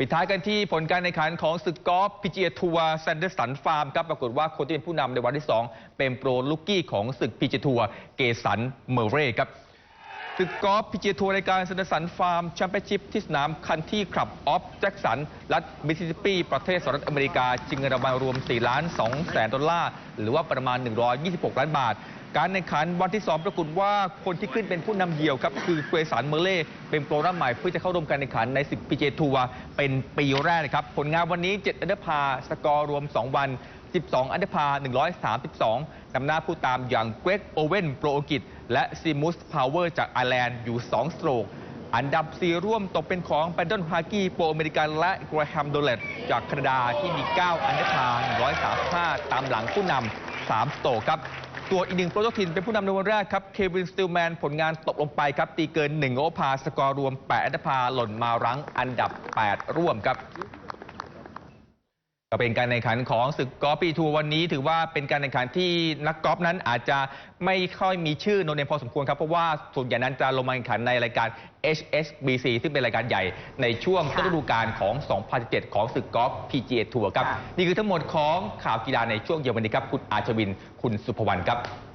ปิดท้ายกันที่ผลการแข่งขันของศึกกอล์ฟพีจีเอทัวร์แซนเดอร์สันฟาร์มครับปรากฏว่าคนที่เป็นผู้นำในวันที่ 2 เป็นโปรลูกกี้ของศึกพีจีทัวร์เกสันเมเร่ครับศึกกอล์ฟพีจีทัวร์ในการแซนเดอร์สันฟาร์มแชมเปี้ยนชิพที่สนามคันที่คลับออฟแจ็กสันรัฐมิสซิสซิปปี ประเทศสหรัฐอเมริกาชิงเงินรางวัลรวม 4 ล้าน2แสนดอลลาร์หรือว่าประมาณ 126 ล้านบาท การแข่งขันวันที่ 2 ปรากฏว่าคนที่ขึ้นเป็นผู้นำเดี่ยวครับคือเกรสันเมเล่เป็นโปรหน้าใหม่เพื่อจะเข้าร่วมการแข่งขันในศึกพีเจทัวร์เป็นปีแรกนะครับ ผลงานวันนี้ 7 อันเดอร์พาสกอร์รวม 2 วัน 12 อันเดอร์พา 132นำหน้าผู้ตามอย่างเกรกโอเวนโปรโอกิตและซิมุสพาวเวอร์จากไอร์แลนด์อยู่ 2 สโตรกอันดับ 4 ร่วมตกเป็นของแบนดอนฮากี้โปรอเมริกันและกรแฮมโดเลตจากแคนาดาที่มี 9 อันเดอร์พา 135 ตามหลังผู้นำ3สโตรกครับ ตัวอีกหนึ่งโปรโตทินเป็นผู้นำในวันแรกครับเควินสติลแมนผลงานตกลงไปครับ ตีเกิน 1 โอเวอร์พาสกอร์รวม 8 อันดับพาหล่นมารั้งอันดับ 8 ร่วมครับ ก็เป็นการแข่งขันของศึกกอล์ฟปีทัวร์วันนี้ ถือว่าเป็นการแข่งขันที่นักกอล์ฟนั้นอาจจะไม่ค่อยมีชื่อโนเนมพอสมควรครับ เพราะว่าส่วนใหญ่นั้นจะลงมาแข่งขันในรายการ HSBC ซึ่งเป็นรายการใหญ่ในช่วงต้นฤดูกาลของ 2017 ของศึกกอล์ฟ PGA ทัวร์ครับค่ะนี่คือทั้งหมดของข่าวกีฬาในช่วงเย็นวันนี้ครับ คุณอาชวิน คุณสุภวรรณครับ